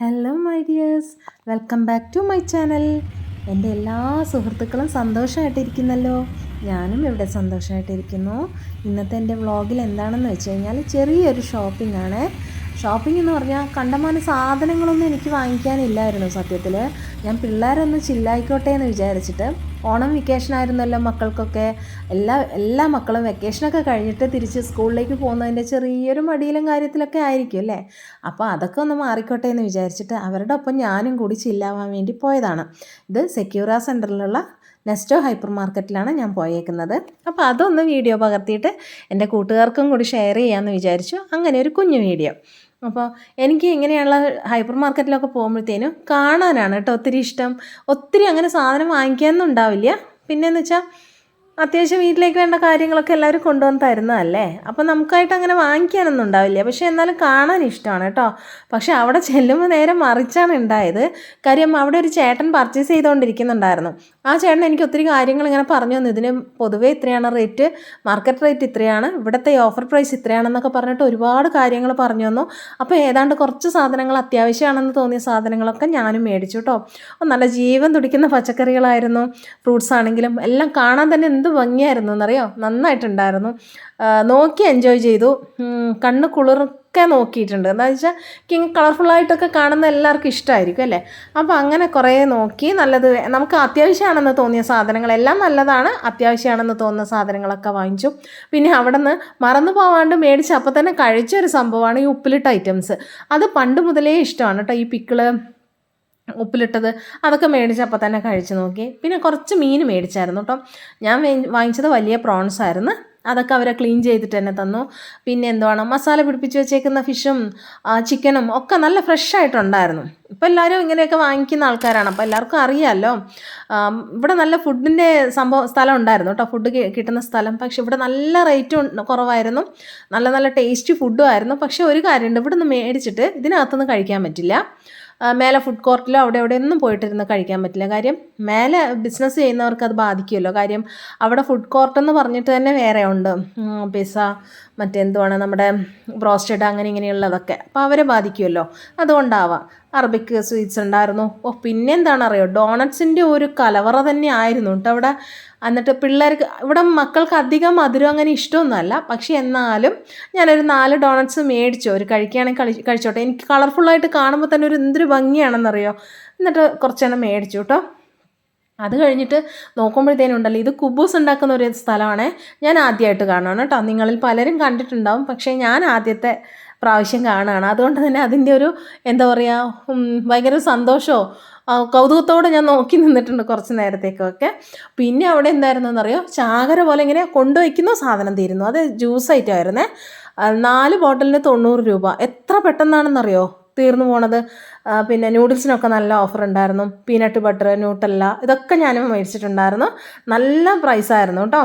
Hello my dears welcome back to my channel എന്റെ എല്ലാ സുഹൃത്തുക്കളും സന്തോഷമായിട്ടിരിക്കുന്നല്ലോ. ഞാനും ഇവിടെ സന്തോഷമായിട്ടിരിക്കുന്നു. ഇന്നത്തെ എന്റെ വ്ളോഗിൽ എന്താണെന്ന് വെച്ച് കഴിഞ്ഞാൽ ചെറിയൊരു ഷോപ്പിംഗ് ആണ്. ഷോപ്പിംഗ് എന്ന് പറഞ്ഞാൽ കണ്ടമാന സാധനങ്ങളൊന്നും എനിക്ക് വാങ്ങിക്കാനില്ലായിരുന്നു സത്യത്തിൽ. ഞാൻ പിള്ളേരൊന്ന് ചില്ലായിക്കോട്ടെ എന്ന് വിചാരിച്ചിട്ട് ഓണം വെക്കേഷൻ ആയിരുന്നല്ലോ മക്കൾക്കൊക്കെ. എല്ലാ എല്ലാ മക്കളും വെക്കേഷനൊക്കെ കഴിഞ്ഞിട്ട് തിരിച്ച് സ്കൂളിലേക്ക് പോകുന്നതിന്റെ ചെറിയൊരു മടിയിലും കാര്യത്തിലൊക്കെ ആയിരിക്കും അല്ലേ? അപ്പോൾ അതൊക്കെ ഒന്ന് മാറിക്കോട്ടെ എന്ന് വിചാരിച്ചിട്ട് അവരുടെ ഒപ്പം ഞാനും കൂടി ചില്ലാവാൻ വേണ്ടി പോയതാണ്. ഇത് സെക്യൂറ സെന്ററിലുള്ള നെസ്റ്റോ ഹൈപ്പർ മാർക്കറ്റിലാണ് ഞാൻ പോയേക്കുന്നത്. അപ്പോൾ അതൊന്ന് വീഡിയോ പകർത്തിയിട്ട് എന്റെ കൂട്ടുകാർക്കും കൂടി ഷെയർ ചെയ്യാമെന്ന് വിചാരിച്ചു. അങ്ങനെ ഒരു കുഞ്ഞു വീഡിയോ. അപ്പോൾ എനിക്ക് ഇങ്ങനെയുള്ള ഹൈപ്പർ മാർക്കറ്റിലൊക്കെ പോകുമ്പോഴത്തേനും കാണാനാണ് കേട്ടോ ഒത്തിരി ഇഷ്ടം. ഒത്തിരി അങ്ങനെ സാധനം വാങ്ങിക്കാനൊന്നും ഉണ്ടാവില്ല. പിന്നെയെന്ന് വെച്ചാൽ അത്യാവശ്യം വീട്ടിലേക്ക് വേണ്ട കാര്യങ്ങളൊക്കെ എല്ലാവരും കൊണ്ടുവന്ന് തരുന്നതല്ലേ? അപ്പോൾ നമുക്കായിട്ട് അങ്ങനെ വാങ്ങിക്കാനൊന്നും ഉണ്ടാവില്ല. പക്ഷേ എന്നാലും കാണാൻ ഇഷ്ടമാണ് കേട്ടോ. പക്ഷേ അവിടെ ചെല്ലുമ്പോൾ നേരെ മറിച്ചാണ് ഉണ്ടായത്. കാര്യം അവിടെ ഒരു ചേട്ടൻ പർച്ചേസ് ചെയ്തുകൊണ്ടിരിക്കുന്നുണ്ടായിരുന്നു ആ ചേട്ടൻ എനിക്ക് ഒത്തിരി കാര്യങ്ങൾ ഇങ്ങനെ പറഞ്ഞു തന്നു. ഇതിന് പൊതുവേ ഇത്രയാണ് റേറ്റ് മാർക്കറ്റ് റേറ്റ് ഇത്രയാണ് ഇവിടുത്തെ ഓഫർ പ്രൈസ് ഇത്രയാണെന്നൊക്കെ പറഞ്ഞിട്ട് ഒരുപാട് കാര്യങ്ങൾ പറഞ്ഞു തന്നു. അപ്പോൾ ഏതാണ്ട് കുറച്ച് സാധനങ്ങൾ അത്യാവശ്യമാണെന്ന് തോന്നിയ സാധനങ്ങളൊക്കെ ഞാനും മേടിച്ചു കേട്ടോ. നല്ല ജീവൻ തുടിക്കുന്ന പച്ചക്കറികളായിരുന്നു. ഫ്രൂട്ട്സ് ആണെങ്കിലും എല്ലാം കാണാൻ തന്നെ എന്ത് ഭംഗിയായിരുന്നു എന്നറിയോ നന്നായിട്ടുണ്ടായിരുന്നു. നോക്കി എൻജോയ് ചെയ്തു. കണ്ണ് കുളിർക്കെ നോക്കിയിട്ടുണ്ട്. എന്താ വെച്ചാൽ കിങ് കളർഫുള്ളായിട്ടൊക്കെ കാണുന്ന എല്ലാവർക്കും ഇഷ്ടമായിരിക്കും അല്ലേ? അപ്പോൾ അങ്ങനെ കുറേ നോക്കി നല്ലത് നമുക്ക് അത്യാവശ്യമാണെന്ന് തോന്നിയ സാധനങ്ങളെല്ലാം നല്ലതാണ്. അത്യാവശ്യമാണെന്ന് തോന്നുന്ന സാധനങ്ങളൊക്കെ വാങ്ങിച്ചു. പിന്നെ അവിടെ നിന്ന് മറന്നു പോവാണ്ട് മേടിച്ച് അപ്പോൾ തന്നെ കഴിച്ച ഒരു സംഭവമാണ് ഈ ഉപ്പിലിട്ട ഐറ്റംസ് അത് പണ്ട് മുതലേ ഇഷ്ടമാണ് കേട്ടോ ഈ പിക്കിൾ ഉപ്പിലിട്ടത് അതൊക്കെ മേടിച്ച് മേടിച്ചപ്പോൾ തന്നെ കഴിച്ചു നോക്കി. പിന്നെ കുറച്ച് മീൻ മേടിച്ചായിരുന്നു കേട്ടോ ഞാൻ വാങ്ങിച്ചത് വലിയ പ്രോൺസ് ആയിരുന്നു. അതൊക്കെ അവരെ ക്ലീൻ ചെയ്തിട്ട് തന്നെ തന്നു. പിന്നെ എന്തുവാണ്? മസാല പിടിപ്പിച്ച് വെച്ചേക്കുന്ന ഫിഷും ചിക്കനും ഒക്കെ നല്ല ഫ്രഷ് ആയിട്ടുണ്ടായിരുന്നു. ഇപ്പോൾ എല്ലാവരും ഇങ്ങനെയൊക്കെ വാങ്ങിക്കുന്ന ആൾക്കാരാണ്. അപ്പോൾ എല്ലാവർക്കും അറിയാമല്ലോ ഇവിടെ നല്ല ഫുഡിന്റെ സംഭവം സ്ഥലം ഉണ്ടായിരുന്നു കേട്ടോ ഫുഡ് കിട്ടുന്ന സ്ഥലം. പക്ഷേ ഇവിടെ നല്ല റേറ്റ് കുറവായിരുന്നു. നല്ല നല്ല ടേസ്റ്റി ഫുഡും ആയിരുന്നു. പക്ഷേ ഒരു കാര്യമുണ്ട്. ഇവിടെ നിന്ന് മേടിച്ചിട്ട് ഇതിനകത്തുനിന്ന് കഴിക്കാൻ പറ്റില്ല. മേലെ ഫുഡ് കോർട്ടിലോ അവിടെ അവിടെ ഒന്നും പോയിട്ടിരുന്ന് കഴിക്കാൻ പറ്റില്ല. കാര്യം മേലെ ബിസിനസ് ചെയ്യുന്നവർക്ക് അത് ബാധിക്കുമല്ലോ. കാര്യം അവിടെ ഫുഡ് കോർട്ടെന്ന് പറഞ്ഞിട്ട് തന്നെ വേറെ ഉണ്ട് പിസ്സ മറ്റെന്തുവാണ് നമ്മുടെ ബ്രോസ്റ്റഡ് അങ്ങനെ ഇങ്ങനെയുള്ളതൊക്കെ. അപ്പോൾ അവരെ ബാധിക്കുമല്ലോ അതുകൊണ്ടാവാം. അറബിക്ക് സ്വീറ്റ്സ് ഉണ്ടായിരുന്നു. ഓ പിന്നെ എന്താണ് അറിയോ ഡോണറ്റ്സിന്റെ ഒരു കലവറ തന്നെ ആയിരുന്നു കേട്ടോ അവിടെ. എന്നിട്ട് പിള്ളേർക്ക് ഇവിടെ മക്കൾക്ക് അധികം മധുരം അങ്ങനെ ഇഷ്ടമൊന്നുമല്ല. പക്ഷേ എന്നാലും ഞാനൊരു നാല് ഡോണറ്റ്സ് മേടിച്ചു. ഒരു കഴിക്കുകയാണെങ്കിൽ കളി കഴിച്ചോട്ടെ. എനിക്ക് കളർഫുള്ളായിട്ട് കാണുമ്പോൾ തന്നെ ഒരു എന്തൊരു ഭംഗിയാണെന്നറിയോ? എന്നിട്ട് കുറച്ചെണ്ണം മേടിച്ചു കേട്ടോ. അത് കഴിഞ്ഞിട്ട് നോക്കുമ്പോഴത്തേനും ഉണ്ടല്ലോ ഇത് കുബൂസ് ഉണ്ടാക്കുന്ന ഒരു സ്ഥലമാണ് ഞാൻ ആദ്യമായിട്ട് കാണുകയാണ് കേട്ടോ. നിങ്ങളിൽ പലരും കണ്ടിട്ടുണ്ടാവും പക്ഷേ ഞാൻ ആദ്യത്തെ പ്രാവശ്യം കാണുകയാണ്. അതുകൊണ്ട് തന്നെ അതിന്റെ ഒരു എന്താ പറയുക ഭയങ്കര സന്തോഷമോ കൗതുകത്തോടെ ഞാൻ നോക്കി നിന്നിട്ടുണ്ട് കുറച്ച് നേരത്തേക്കൊക്കെ. പിന്നെ അവിടെ എന്തായിരുന്നെന്നറിയോ ചാകര പോലെ ഇങ്ങനെ കൊണ്ടുവയ്ക്കുന്ന സാധനം തീരുന്നു. അത് ജ്യൂസ് ഐറ്റം ആയിരുന്നേ നാല് ബോട്ടിലിന് തൊണ്ണൂറ് രൂപ. എത്ര പെട്ടെന്നാണെന്നറിയോ? തീർന്നു പോണത്. പിന്നെ നൂഡിൽസിനൊക്കെ നല്ല ഓഫർ ഉണ്ടായിരുന്നു. പീനട്ട് ബട്ടർ ന്യൂട്ടല്ല ഇതൊക്കെ ഞാനും മേടിച്ചിട്ടുണ്ടായിരുന്നു. നല്ല പ്രൈസ് ആയിരുന്നു കേട്ടോ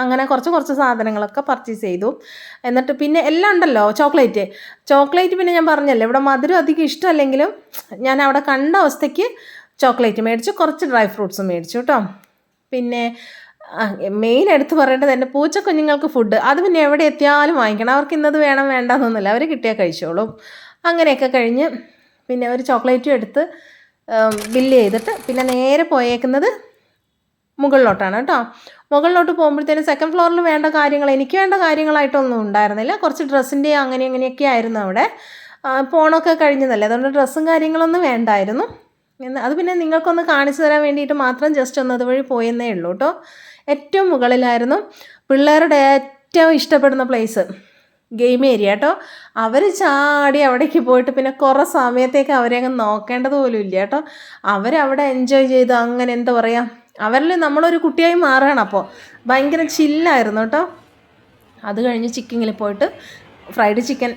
അങ്ങനെ കുറച്ച് കുറച്ച് സാധനങ്ങളൊക്കെ പർച്ചേസ് ചെയ്തു. എന്നിട്ട് പിന്നെ എല്ലാം ഉണ്ടല്ലോ ചോക്ലേറ്റ് ചോക്ലേറ്റ് പിന്നെ ഞാൻ പറഞ്ഞല്ലോ ഇവിടെ മധുരം അധികം ഇഷ്ടമല്ലെങ്കിലും ഞാൻ അവിടെ കണ്ട അവസ്ഥയ്ക്ക് ചോക്ലേറ്റ് മേടിച്ചു കുറച്ച് ഡ്രൈ ഫ്രൂട്ട്സും മേടിച്ചു കേട്ടോ പിന്നെ മെയിൻ എടുത്ത് പറയേണ്ടത് എന്റെ പൂച്ച കുഞ്ഞുങ്ങൾക്ക് ഫുഡ് അത് പിന്നെ എവിടെ എത്തിയാലും വാങ്ങിക്കണം. അവർക്ക് ഇന്നത് വേണം വേണ്ടെന്നൊന്നുമില്ല. അവർ കിട്ടിയാൽ കഴിച്ചോളും. അങ്ങനെയൊക്കെ കഴിഞ്ഞ് പിന്നെ ഒരു ചോക്ലേറ്റും എടുത്ത് ബില്ല് ചെയ്തിട്ട് പിന്നെ നേരെ പോയേക്കുന്നത് മുകളിലോട്ടാണ് കേട്ടോ. മുകളിലോട്ട് പോകുമ്പോഴത്തേനും സെക്കൻഡ് ഫ്ലോറിൽ വേണ്ട കാര്യങ്ങൾ എനിക്ക് വേണ്ട കാര്യങ്ങളായിട്ടൊന്നും ഉണ്ടായിരുന്നില്ല. കുറച്ച് ഡ്രസ്സിന്റെ അങ്ങനെ അങ്ങനെയൊക്കെ ആയിരുന്നു അവിടെ. പോണൊക്കെ കഴിഞ്ഞതല്ലേ? അതുകൊണ്ട് ഡ്രസ്സും കാര്യങ്ങളൊന്നും വേണ്ടായിരുന്നു. അത് പിന്നെ നിങ്ങൾക്കൊന്ന് കാണിച്ചു തരാൻ വേണ്ടിയിട്ട് മാത്രം ജസ്റ്റ് ഒന്ന് അതുവഴി പോയെന്നേ ഉള്ളൂ കേട്ടോ. ഏറ്റവും മുകളിലായിരുന്നു പിള്ളേരുടെ ഏറ്റവും ഇഷ്ടപ്പെടുന്ന പ്ലേസ് ഗെയിം ഏരിയ കേട്ടോ. അവർ ചാടി അവിടേക്ക് പോയിട്ട് പിന്നെ കുറേ സമയത്തേക്ക് അവരെ അങ്ങ് നോക്കേണ്ടത് പോലും ഇല്ല കേട്ടോ. അവരവിടെ എൻജോയ് ചെയ്ത് അങ്ങനെ എന്താ പറയുക അവരിൽ നമ്മളൊരു കുട്ടിയായി മാറുകയാണ് അപ്പോൾ ഭയങ്കര ചില്ലായിരുന്നു കേട്ടോ. അത് കഴിഞ്ഞ് ചിക്കിങ്ങിൽ പോയിട്ട് ഫ്രൈഡ് ചിക്കൻ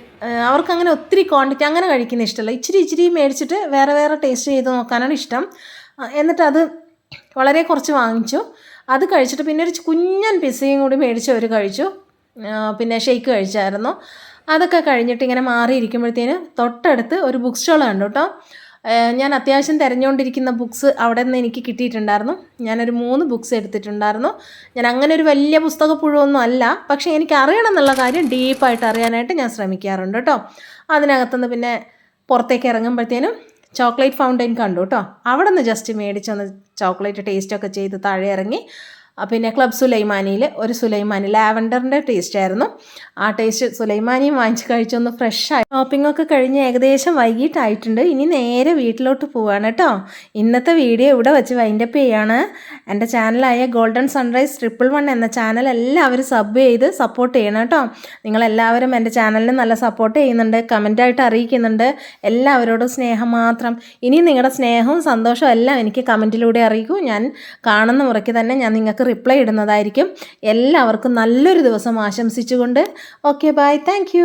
അവർക്കങ്ങനെ ഒത്തിരി ക്വാണ്ടിറ്റി അങ്ങനെ കഴിക്കുന്ന ഇഷ്ടമല്ല ഇച്ചിരി ഇച്ചിരി മേടിച്ചിട്ട് വേറെ വേറെ ടേസ്റ്റ് ചെയ്ത് നോക്കാനാണ് ഇഷ്ടം. എന്നിട്ട് അത് വളരെ കുറച്ച് വാങ്ങിച്ചു. അത് കഴിച്ചിട്ട് പിന്നെ ഒരു കുഞ്ഞൻ പിസയും കൂടി മേടിച്ച് അവർ കഴിച്ചു. പിന്നെ ഷെയ്ക്ക് കഴിച്ചായിരുന്നു. അതൊക്കെ കഴിഞ്ഞിട്ട് ഇങ്ങനെ മാറിയിരിക്കുമ്പോഴത്തേന് തൊട്ടടുത്ത് ഒരു ബുക്ക് സ്റ്റോൾ കണ്ടു കേട്ടോ ഞാൻ അത്യാവശ്യം തിരഞ്ഞുകൊണ്ടിരിക്കുന്ന ബുക്ക്സ് അവിടെ നിന്ന് എനിക്ക് കിട്ടിയിട്ടുണ്ടായിരുന്നു. ഞാനൊരു മൂന്ന് ബുക്ക്സ് എടുത്തിട്ടുണ്ടായിരുന്നു. ഞാൻ അങ്ങനെ ഒരു വലിയ പുസ്തക പുഴുവൊന്നും അല്ല. പക്ഷേ എനിക്ക് അറിയണം എന്നുള്ള കാര്യം ഡീപ്പായിട്ട് അറിയാനായിട്ട് ഞാൻ ശ്രമിക്കാറുണ്ട് കേട്ടോ അതിനകത്തുനിന്ന് പിന്നെ പുറത്തേക്ക് ഇറങ്ങുമ്പോഴത്തേനും ചോക്ലേറ്റ് ഫൗണ്ടൈൻ കണ്ടു കേട്ടോ അവിടെ നിന്ന് ജസ്റ്റ് മേടിച്ചൊന്ന് ചോക്ലേറ്റ് ടേസ്റ്റൊക്കെ ചെയ്ത് താഴെ ഇറങ്ങി പിന്നെ ക്ലബ് സുലൈമാനിയിൽ ഒരു സുലൈമാനി ലാവൻഡറിന്റെ ടേസ്റ്റ് ആയിരുന്നു. ആ ടേസ്റ്റ് സുലൈമാനിയും വാങ്ങിച്ച് കഴിച്ചൊന്ന് ഫ്രഷായി ഷോപ്പിംഗ് ഒക്കെ കഴിഞ്ഞ് ഏകദേശം വൈകിട്ടായിട്ടുണ്ട്. ഇനി നേരെ വീട്ടിലോട്ട് പോവാണ് കേട്ടോ. ഇന്നത്തെ വീഡിയോ ഇവിടെ വെച്ച് വൈൻഡപ്പ് ചെയ്യാണ്. എന്റെ ചാനലായ ഗോൾഡൻ സൺറൈസ് ട്രിപ്പിൾ വൺ എന്ന ചാനൽ എല്ലാവരും സബ് ചെയ്ത് സപ്പോർട്ട് ചെയ്യണം കേട്ടോ. നിങ്ങളെല്ലാവരും എന്റെ ചാനലിന് നല്ല സപ്പോർട്ട് ചെയ്യുന്നുണ്ട് കമന്റായിട്ട് അറിയിക്കുന്നുണ്ട്. എല്ലാവരോടും സ്നേഹം മാത്രം. ഇനി നിങ്ങളുടെ സ്നേഹവും സന്തോഷവും എല്ലാം എനിക്ക് കമന്റിലൂടെ അറിയിക്കൂ. ഞാൻ കാണുന്ന മുറയ്ക്ക് തന്നെ ഞാൻ നിങ്ങൾക്ക് റിപ്ലൈ ഇടുന്നതായിരിക്കും. എല്ലാവർക്കും നല്ലൊരു ദിവസം ആശംസിച്ചുകൊണ്ട്. Okay bye thank